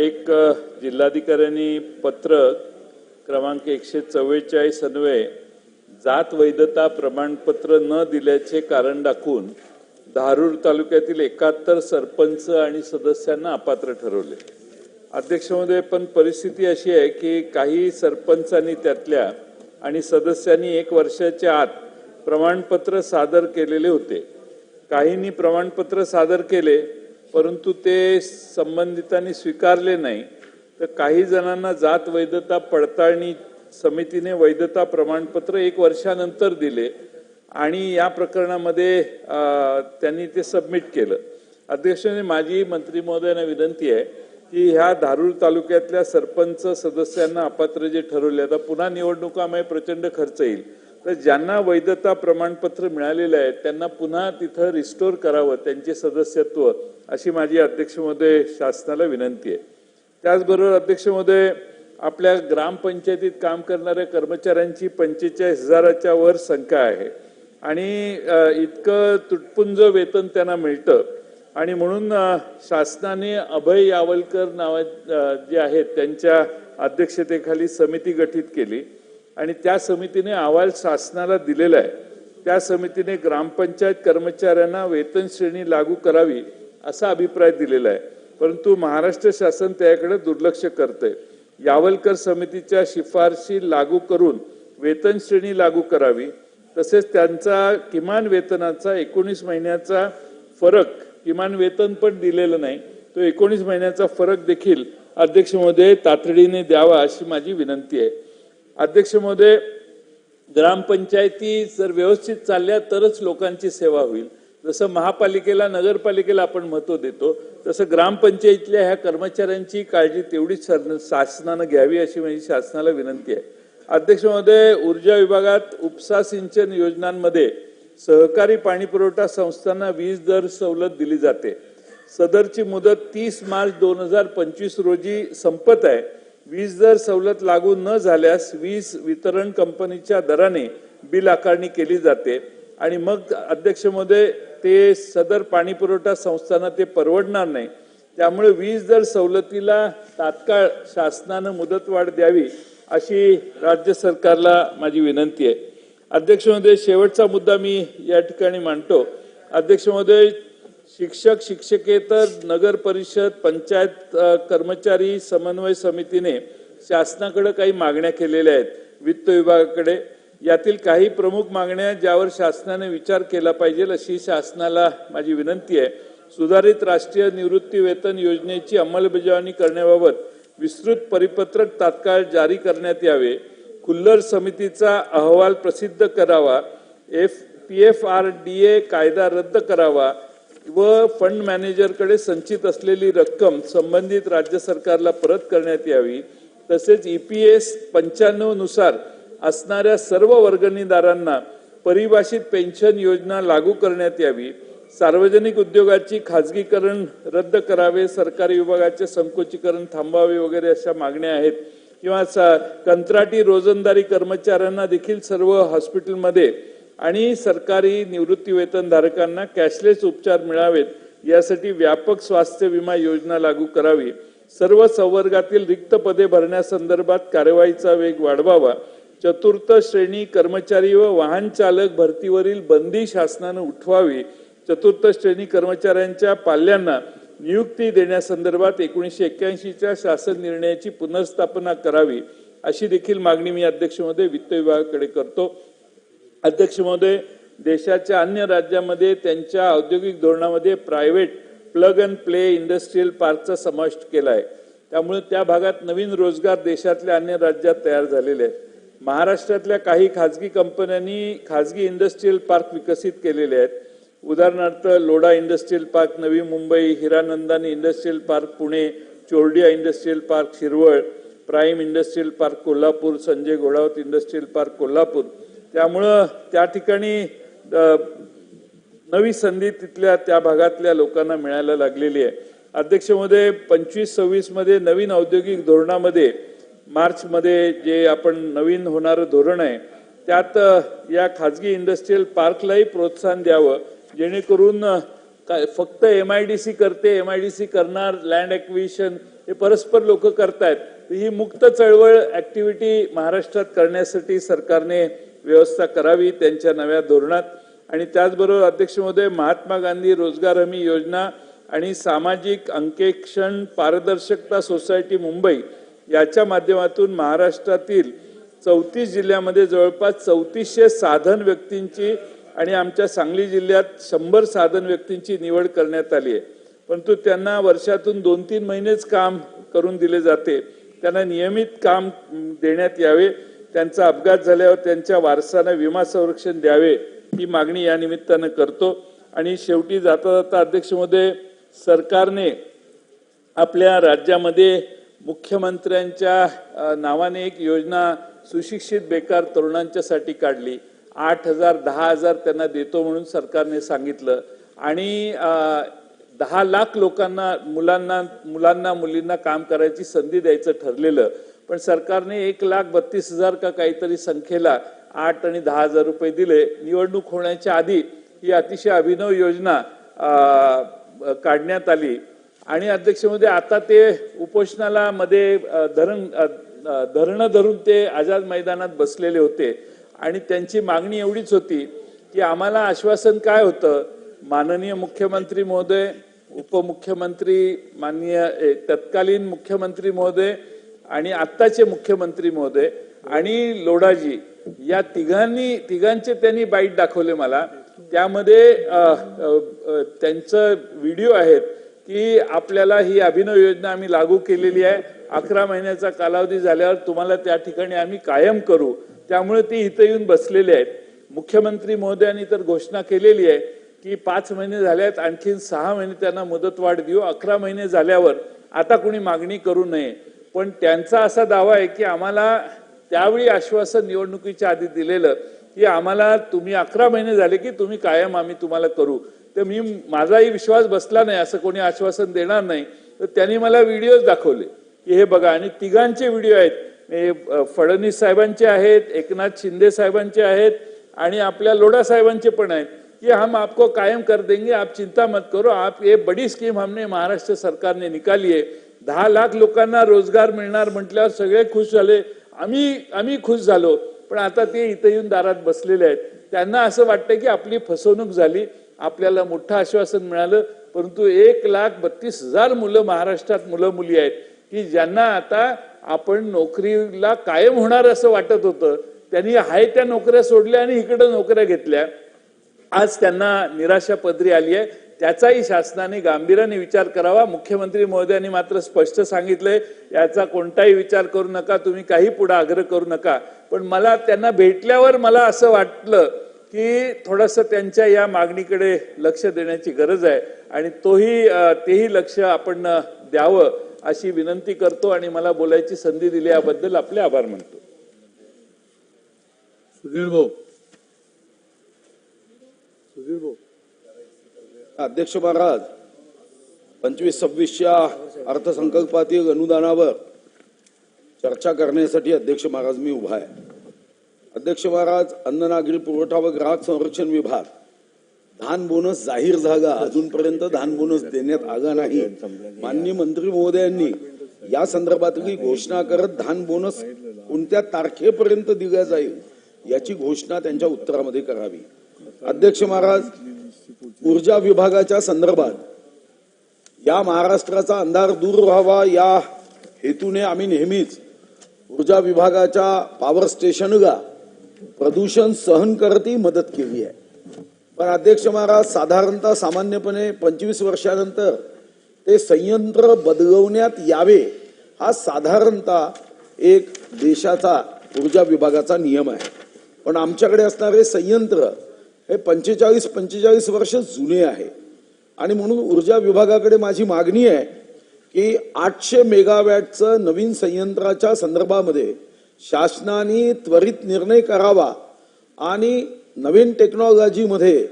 एक जिल्हाधिकाऱ्यांनी पत्र क्रमांक एकशे चव्वेचाळीस अन्वये जात वैधता प्रमाणपत्र न दिल्याचे कारण दाखवून धारूर तालुक्यातील एकाहत्तर सरपंच आणि सदस्यांना अपात्र ठरवले. अध्यक्षमध्ये पण परिस्थिती अशी आहे की काही सरपंचांनी त्यातल्या आणि सदस्यांनी एक वर्षाच्या आत प्रमाणपत्र सादर केलेले होते. काहींनी प्रमाणपत्र सादर केले परंतु ते संबंधितांनी स्वीकारले नाही तर काही जणांना जात वैधता पडताळणी समितीने वैधता प्रमाणपत्र एक वर्षानंतर दिले आणि या प्रकरणामध्ये त्यांनी ते सबमिट केलं. अध्यक्षांनी म्हणजे माझी मंत्री महोदयांना विनंती आहे की ह्या धारूर तालुक्यातल्या सरपंच सदस्यांना अपात्र जे ठरवले आता पुन्हा निवडणुकामुळे प्रचंड खर्च येईल. तर ज्यांना वैधता प्रमाणपत्र मिळालेलं आहे त्यांना पुन्हा तिथं रिस्टोर करावं त्यांचे सदस्यत्व अशी माझी अध्यक्ष महोदय शासनाला विनंती आहे. त्याचबरोबर अध्यक्ष महोदय आपल्या ग्रामपंचायतीत काम करणाऱ्या कर्मचाऱ्यांची पंचेचाळीस हजाराच्या वर संख्या आहे. आणि इतकं तुटपुंज वेतन त्यांना मिळतं. आणि म्हणून शासनाने अभय यावलकर नावा जे आहेत त्यांच्या अध्यक्षतेखाली समिती गठीत केली. आणि त्या समितीने अहवाल शासनाला दिलेला आहे. त्या समितीने ग्रामपंचायत कर्मचाऱ्यांना वेतन श्रेणी लागू करावी असा अभिप्राय दिलेला आहे. परंतु महाराष्ट्र शासन त्याकडे दुर्लक्ष करते यावलकर समितीच्या शिफारशी लागू करून वेतन श्रेणी लागू करावी तसेच त्यांचा किमान वेतनाचा एकोणीस महिन्याचा फरक किमान वेतन पण दिलेलं नाही तो एकोणीस महिन्याचा फरक देखील अध्यक्ष महोदय तातडीने द्यावा अशी माझी विनंती आहे. अध्यक्ष महोदय ग्रामपंचायती जर व्यवस्थित चालल्या तरच लोकांची सेवा होईल. जसं महापालिकेला नगरपालिकेला आपण महत्त्व देतो तसं ग्रामपंचायतीतल्या ह्या कर्मचाऱ्यांची काळजी तेवढीच शासनानं घ्यावी अशी माझी शासनाला विनंती आहे. अध्यक्ष महोदय ऊर्जा विभागात उपसा सिंचन योजनांमध्ये सहकारी पाणी पुरवठा संस्थांना वीज दर सवलत दिली जाते. सदरची मुदत तीस मार्च दोन हजार पंचवीस रोजी संपत आहे. वीज दर सवलत लागू न झाल्यास वीज वितरण कंपनीच्या दराने बिल आकारणी केली जाते. आणि मग अध्यक्ष महोदय ते सदर पाणी पुरवठा संस्थांना ते परवडणार नाही. त्यामुळे वीज दर सवलतीला तात्काळ शासनानं मुदतवाढ द्यावी अशी राज्य सरकारला माझी विनंती आहे. अध्यक्ष महोदय शेवटचा मुद्दा मी या ठिकाणी मांडतो. अध्यक्ष महोदय शिक्षक शिक्षकेतर नगर परिषद पंचायत कर्मचारी समन्वय समितीने शासनाकडे काही मागण्या केलेल्या आहेत. वित्त विभागाकडे. यातील काही प्रमुख मागण्या ज्यावर शासनाने विचार केला पाहिजे अशी शासनाला माझी विनंती आहे. सुधारित राष्ट्रीय निवृत्ती वेतन योजनेची अंमलबजावणी करण्याबाबत विस्तृत परिपत्रक तात्काळ जारी करण्यात यावे. खुल्लर समितीचा अहवाल प्रसिद्ध करावा. F P F R D A कायदा रद्द करावा. व फंड मॅनेजरकडे संचित असलेली रक्कम संबंधित राज्य सरकारला परत करण्यात यावी. तसेच ई पी एस पंच्याण्णवनुसार असणाऱ्या सर्व वर्गणीदारांना परिभाषित पेन्शन योजना लागू करण्यात यावी. सार्वजनिक उद्योगाची खाजगीकरण रद्द करावे सरकारी विभागाचे संकोचीकरण थांबावे वगैरे अशा मागण्या आहेत. किंवा कंत्राटी रोजंदारी कर्मचाऱ्यांना देखील सर्व हॉस्पिटलमध्ये आणि सरकारी निवृत्तीवेतनधारकांना धारकांना कॅशलेस उपचार मिळावेत यासाठी व्यापक स्वास्थ्य विमा योजना लागू करावी. सर्व संवर्गातील रिक्त पदे भरण्यासंदर्भात कारवाईचा वेग वाढवावा. चतुर्थ श्रेणी कर्मचारी व वाहन चालक भरतीवरील बंदी शासनानं उठवावी. चतुर्थ श्रेणी कर्मचाऱ्यांच्या पाल्यांना नियुक्ती देण्यासंदर्भात एकोणीसशे एक्क्याऐंशीच्या शासन निर्णयाची पुनर्स्थापना करावी अशी देखील मागणी मी अध्यक्षमध्ये वित्त विभागाकडे करतो. अध्यक्ष महोदय देशाच्या अन्य राज्यामध्ये त्यांच्या औद्योगिक धोरणामध्ये private plug and play industrial पार्कचा समावेश केला आहे. त्यामुळे त्या भागात नवीन रोजगार देशातल्या अन्य राज्यात तयार झालेले आहेत. महाराष्ट्रातल्या काही खाजगी कंपन्यांनी खाजगी इंडस्ट्रीयल पार्क विकसित केलेले आहेत. उदाहरणार्थ Lodha industrial park Navi Mumbai Hiranandani industrial park Pune Chordia industrial park Shirwal prime industrial park Kolhapur Sanjay Ghodawat industrial park Kolhapur. त्यामुळं त्या ठिकाणी नवी संधी तिथल्या त्या भागातल्या लोकांना मिळायला लागलेली आहे. अध्यक्षमध्ये पंचवीस सव्वीसमध्ये नवीन औद्योगिक धोरणामध्ये मार्च मध्ये जे आपण नवीन होणारं धोरण आहे त्यात या खाजगी इंडस्ट्रीयल पार्कलाही प्रोत्साहन द्यावं जेणेकरून काय फक्त एम आय डी सी करते एम आय डी सी करणार लँड ॲक्विशन हे परस्पर लोक करतायत ही मुक्त चळवळ ऍक्टिव्हिटी महाराष्ट्रात करण्यासाठी सरकारने व्यवस्था करावी त्यांच्या नव्या धोरणात. आणि त्याचबरोबर अध्यक्ष महोदय महात्मा गांधी रोजगार हमी योजना आणि सामाजिक अंकेक्षण पारदर्शकता सोसायटी मुंबई याच्या माध्यमातून महाराष्ट्रातील चौतीस जिल्ह्यामध्ये जवळपास चौतीसशे साधन व्यक्तींची आणि आमच्या सांगली जिल्ह्यात शंभर साधन व्यक्तींची निवड करण्यात आली आहे. परंतु त्यांना वर्षातून दोन तीन महिनेच काम करून दिले जाते. त्यांना नियमित काम देण्यात यावे. त्यांचा अपघात झाल्यावर त्यांच्या वारसांना विमा संरक्षण द्यावे ही मागणी या निमित्तानं करतो. आणि शेवटी जाता जाता अध्यक्षमध्ये सरकारने आपल्या राज्यामध्ये मुख्यमंत्र्यांच्या नावाने एक योजना सुशिक्षित बेकार तरुणांच्यासाठी काढली. आठ हजार दहा हजार त्यांना देतो म्हणून सरकारने सांगितलं. आणि दहा लाख लोकांना मुलांना मुलांना मुलींना काम करायची संधी द्यायचं ठरलेलं. पण सरकारने एक लाख बत्तीस हजार का काहीतरी संख्येला आठ आणि दहा हजार रुपये दिले. निवडणूक होण्याच्या आधी ही अतिशय अभिनव योजना काढण्यात आली. आणि अध्यक्षमध्ये आता ते उपोषणाला मध्ये धरण धरणं धरून ते आझाद मैदानात बसलेले होते. आणि त्यांची मागणी एवढीच होती की आम्हाला आश्वासन काय होतं? माननीय मुख्यमंत्री महोदय उपमुख्यमंत्री माननीय ए, तत्कालीन मुख्यमंत्री महोदय आणि आत्ताचे मुख्यमंत्री महोदय आणि लोडाजी या तिघांनी तिघांचे त्यांनी बाईट दाखवले मला. त्यामध्ये त्यांचं व्हिडिओ आहेत की आपल्याला ही अभिनव योजना आम्ही लागू केलेली आहे. अकरा महिन्याचा कालावधी झाल्यावर तुम्हाला त्या ठिकाणी आम्ही कायम करू. त्यामुळे ती इथं येऊन बसलेले आहेत. मुख्यमंत्री महोदयांनी तर घोषणा केलेली आहे की पाच महिने झाल्यात आणखीन सहा महिने त्यांना मुदतवाढ देऊ. अकरा महिने झाल्यावर आता कुणी मागणी करू नये. पण त्यांचा असा दावा आहे की आम्हाला त्यावेळी आश्वासन निवडणुकीच्या आधी दिलेलं की आम्हाला तुम्ही अकरा महिने झाले की तुम्ही कायम आम्ही तुम्हाला करू. तर मी माझाही विश्वास बसला नाही असं कोणी आश्वासन देणार नाही. तर त्यांनी मला व्हिडिओज दाखवले की हे बघा आणि तिघांचे व्हिडिओ आहेत. फडणवीस साहेबांचे आहेत एकनाथ शिंदे साहेबांचे आहेत आणि आपल्या लोढा साहेबांचे पण आहेत कि हम आपको कायम कर देंगे आप चिंता मत करो आप ये बड़ी स्कीम हमने महाराष्ट्र सरकार ने निकाली आहे. दहा लाख लोकांना रोजगार मिळणार म्हटल्यावर सगळे खुश झाले. आम्ही आम्ही खुश झालो. पण आता ते इथं येऊन दारात बसलेले आहेत. त्यांना असं वाटतं की आपली फसवणूक झाली. आपल्याला मोठं आश्वासन मिळालं. परंतु एक लाख बत्तीस हजार मुलं महाराष्ट्रात मुलं मुली आहेत की ज्यांना आता आपण नोकरीला कायम होणार असं वाटत होतं. त्यांनी हाय त्या नोकऱ्या सोडल्या आणि इकडं नोकऱ्या घेतल्या. आज त्यांना निराशा पदरी आली आहे. त्याचाही शासनाने गांभीर्याने विचार करावा. मुख्यमंत्री महोदयांनी मात्र स्पष्ट सांगितलंय याचा कोणताही विचार करू नका तुम्ही काही पुढे आग्रह करू नका. पण मला त्यांना भेटल्यावर मला असं वाटलं की थोडंसं त्यांच्या या मागणीकडे लक्ष देण्याची गरज आहे आणि तोही तेही लक्ष आपण द्यावं अशी विनंती करतो आणि मला बोलायची संधी दिली याबद्दल आपले आभार मानतो. सुधीर भाऊ सुधीर भाऊ अध्यक्ष महाराज पंचवीस सव्वीसच्या अर्थसंकल्पातील अनुदानावर चर्चा करण्यासाठी अध्यक्ष महाराज मी उभा आहे. अध्यक्ष महाराज अन्न नागरी पुरवठा व ग्राहक संरक्षण विभाग धान बोनस जाहीर झाला अजूनपर्यंत धान बोनस देण्यात आला नाही. माननीय मंत्री महोदयांनी या संदर्भातली घोषणा करत धान बोनस कोणत्या तारखेपर्यंत दिला जाईल याची घोषणा त्यांच्या उत्तरामध्ये करावी. अध्यक्ष महाराज ऊर्जा विभागाच्या संदर्भात या महाराष्ट्राचा अंधार दूर व्हावा या हेतूने आम्ही नेहमीच ऊर्जा विभागाच्या पॉवर स्टेशनला प्रदूषण सहन करती मदत केली आहे. पण अध्यक्ष महाराज साधारणतः सामान्यपणे पंचवीस वर्षानंतर ते संयंत्र बदलवण्यात यावे हा साधारणतः एक देशाचा ऊर्जा विभागाचा नियम आहे. पण आमच्याकडे असणारे संयंत्र हे पंचेचाळीस पंचेचाळीस वर्ष जुने आहे. आणि म्हणून ऊर्जा विभागाकडे माझी मागणी आहे की आठशे मेगावॅटचं नवीन संयंत्राच्या संदर्भामध्ये शासनाने त्वरित निर्णय करावा आणि नवीन टेक्नॉलॉजीमध्ये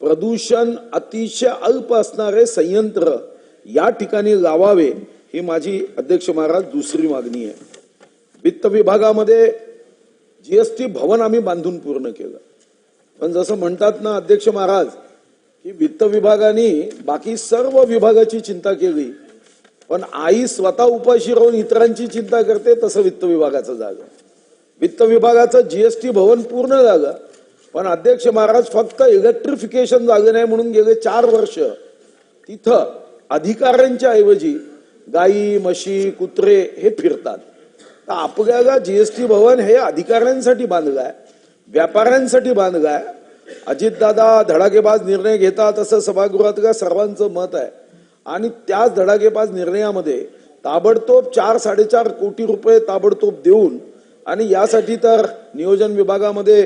प्रदूषण अतिशय अल्प असणारे संयंत्र या ठिकाणी लावावे ही माझी अध्यक्ष महाराज दुसरी मागणी आहे. वित्त विभागामध्ये जीएसटी भवन आम्ही बांधून पूर्ण केलं. पण जसं म्हणतात ना अध्यक्ष महाराज की वित्त विभागाने बाकी सर्व विभागाची चिंता केली. पण आई स्वतः उपाशी राहून इतरांची चिंता करते तसं वित्त विभागाचं जागा. वित्त विभागाचं जीएसटी भवन पूर्ण जागा. पण अध्यक्ष महाराज फक्त इलेक्ट्रिफिकेशन जागे नाही म्हणून गेले चार वर्ष. तिथं अधिकाऱ्यांच्या ऐवजी गाई म्हशी कुत्रे हे फिरतात. तर आपल्याला जीएसटी भवन हे अधिकाऱ्यांसाठी बांधलं आहे. व्यापाऱ्यांसाठी बांध आहे. अजितदादा धडाकेबाज निर्णय घेतात असं सभागृहातल्या सर्वांचं मत आहे. आणि त्याच धडाकेबाज निर्णयामध्ये ताबडतोब चार साडेचार कोटी रुपये ताबडतोब देऊन आणि यासाठी तर नियोजन विभागामध्ये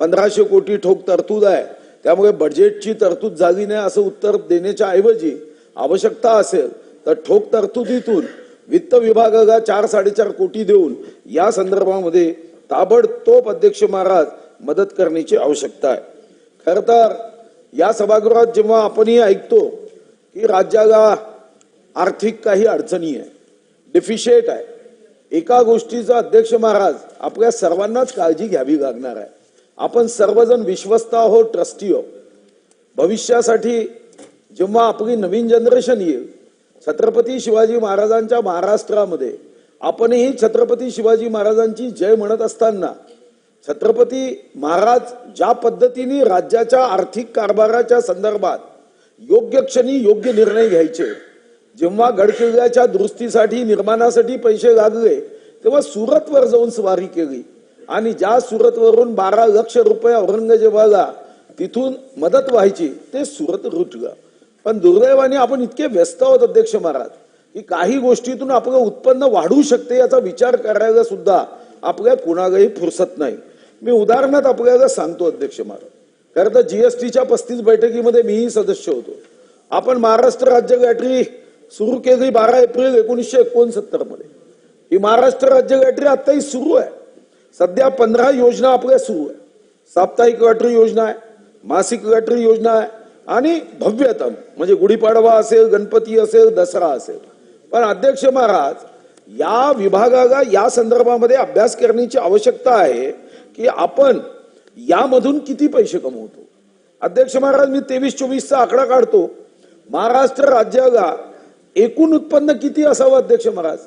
पंधराशे कोटी ठोक तरतूद आहे. त्यामुळे बजेटची तरतूद झाली नाही असं उत्तर देण्याच्या ऐवजी आवश्यकता असेल तर ठोक तरतुदीतून वित्त विभागाला चार साडेचार कोटी देऊन या संदर्भामध्ये ताबडतोब अध्यक्ष महाराज मदत करण्याची आवश्यकता आहे. खरं तर या सभागृहात जेव्हा आपणही ऐकतो की राज्याला आर्थिक काही अडचणी आहे डिफिशिएट आहे एका गोष्टीचा अध्यक्ष महाराज आपल्या सर्वांनाच काळजी घ्यावी लागणार आहे. आपण सर्वजण विश्वस्त आहोत ट्रस्टी हो भविष्यासाठी जेव्हा आपली नवीन जनरेशन येईल छत्रपती शिवाजी महाराजांच्या महाराष्ट्रामध्ये आपणही छत्रपती शिवाजी महाराजांची जय म्हणत असताना छत्रपती महाराज ज्या पद्धतीने राज्याच्या आर्थिक कारभाराच्या संदर्भात योग्य क्षणी योग्य निर्णय घ्यायचे जेव्हा गडकिल्ल्याच्या दुरुस्तीसाठी निर्माणासाठी पैसे लागले तेव्हा सुरतवर जाऊन स्वारी केली. आणि ज्या सुरतवरून बारा लक्ष रुपये औरंगजेबाला तिथून मदत व्हायची ते सुरत रुटलं पण दुर्दैवाने आपण इतके व्यस्त आहोत अध्यक्ष महाराज. की काही गोष्टीतून आपलं उत्पन्न वाढू शकते याचा विचार करायला सुद्धा आपल्या कुणालाही फुरसत नाही. मी उदाहरणात आपल्याला सांगतो अध्यक्ष महाराज. खरं तर जीएसटीच्या पस्तीस बैठकीमध्ये मीही सदस्य होतो. आपण महाराष्ट्र राज्य गॅटरी सुरू केली बारा एप्रिल एकोणीसशे एकोणसत्तरमध्ये ही महाराष्ट्र राज्य गॅटरी आताही सुरू आहे. सध्या पंधरा योजना आपल्या सुरू आहे. साप्ताहिक गॅटरी योजना आहे मासिक गॅटरी योजना आहे आणि भव्यतम म्हणजे गुढीपाडवा असेल गणपती असेल दसरा असेल. पण अध्यक्ष महाराज या विभागाला या संदर्भामध्ये अभ्यास करण्याची आवश्यकता आहे की आपण यामधून किती पैसे कमवतो. अध्यक्ष महाराज मी तेवीस चोवीसचा आकडा काढतो. महाराष्ट्र राज्याला एकूण उत्पन्न किती असावं अध्यक्ष महाराज?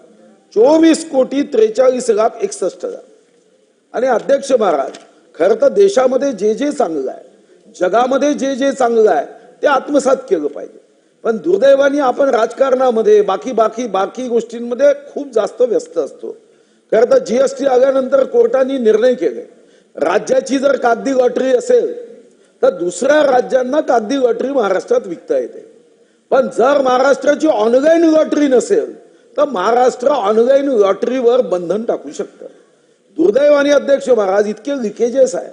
चोवीस कोटी त्रेचाळीस लाख एकसष्ट हजार. आणि अध्यक्ष महाराज खरं तर देशामध्ये जे जे चांगलं आहे जगामध्ये जे जे चांगलं आहे ते आत्मसात केलं पाहिजे. पण दुर्दैवाने आपण राजकारणामध्ये बाकी बाकी बाकी गोष्टींमध्ये खूप जास्त व्यस्त असतो. खरं तर जीएसटी आल्यानंतर कोर्टाने निर्णय केले. राज्याची जर कागदी लॉटरी असेल तर दुसऱ्या राज्यांना कागदी लॉटरी महाराष्ट्रात विकता येते. पण जर महाराष्ट्राची ऑनलाईन लॉटरी नसेल तर महाराष्ट्र ऑनलाईन लॉटरीवर बंधन टाकू शकतं. दुर्दैवाने अध्यक्ष महाराज इतके लिकेजेस आहे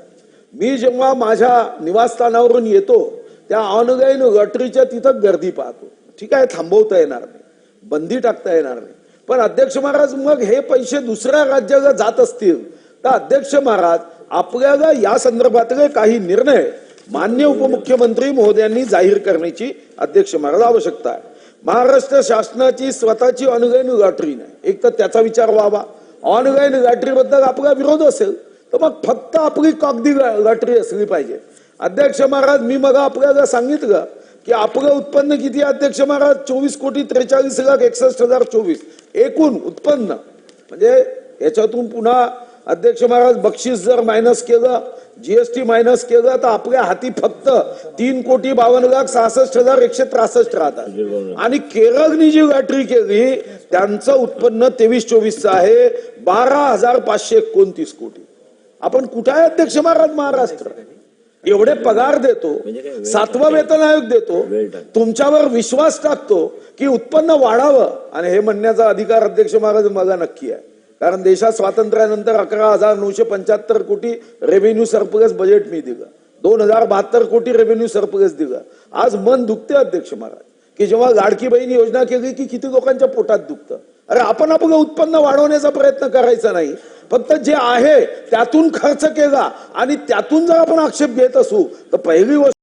मी जेव्हा माझ्या निवासस्थानावरून येतो त्या ऑनलाईन गटरीच्या तिथं गर्दी पाहतो. ठीक आहे थांबवता येणार नाही. बंदी टाकता येणार नाही. पण अध्यक्ष महाराज मग हे पैसे दुसऱ्या राज्याला जात असतील तर अध्यक्ष महाराज आपल्याला या संदर्भातले काही निर्णय मान्य उपमुख्यमंत्री महोदयांनी जाहीर करण्याची अध्यक्ष महाराज आवश्यकता आहे. महाराष्ट्र शासनाची स्वतःची ऑनलाईन लॉटरी नाही. एक तर त्याचा विचार व्हावा. ऑनलाईन लॉटरीबद्दल आपला विरोध असेल तर मग फक्त आपली कागदी लॉटरी असली पाहिजे. अध्यक्ष महाराज मी मग आपल्याला सांगितलं की आपलं उत्पन्न किती अध्यक्ष महाराज? चोवीस कोटी त्रेचाळीस लाख एकसष्ट हजार चोवीस. एकूण उत्पन्न. म्हणजे याच्यातून पुन्हा अध्यक्ष महाराज बक्षीस जर मायनस केलं जीएसटी मायनस केलं तर आपल्या हाती फक्त तीन कोटी बावन्न लाख सहासष्ट हजार एकशे त्रासष्ट राहतात. आणि केरळनी जी बॅटरी केली त्यांचं उत्पन्न तेवीस चोवीसचं आहे बारा हजार पाचशे एकोणतीस कोटी. आपण कुठं आहे अध्यक्ष महाराज? महाराष्ट्र. एवढे पगार देतो सातवा वेतन आयोग देतो तुमच्यावर विश्वास टाकतो की उत्पन्न वाढावं. आणि हे म्हणण्याचा अधिकार अध्यक्ष महाराज मला नक्की आहे. कारण देशात स्वातंत्र्यानंतर अकरा हजार नऊशे पंच्याहत्तर कोटी रेव्हेन्यू सरप्लस बजेट मी दिलं. दोन हजार बहात्तर कोटी रेव्हेन्यू सरप्लस दिलं. आज मन दुखते अध्यक्ष महाराज. की जेव्हा लाडकी बहीण योजना केली की किती लोकांच्या पोटात दुखतं? अरे आपण आपलं उत्पन्न वाढवण्याचा प्रयत्न करायचा नाही. फक्त जे आहे त्यातून खर्च केला आणि त्यातून जर आपण आक्षेप घेत असू तर पहिली गोष्ट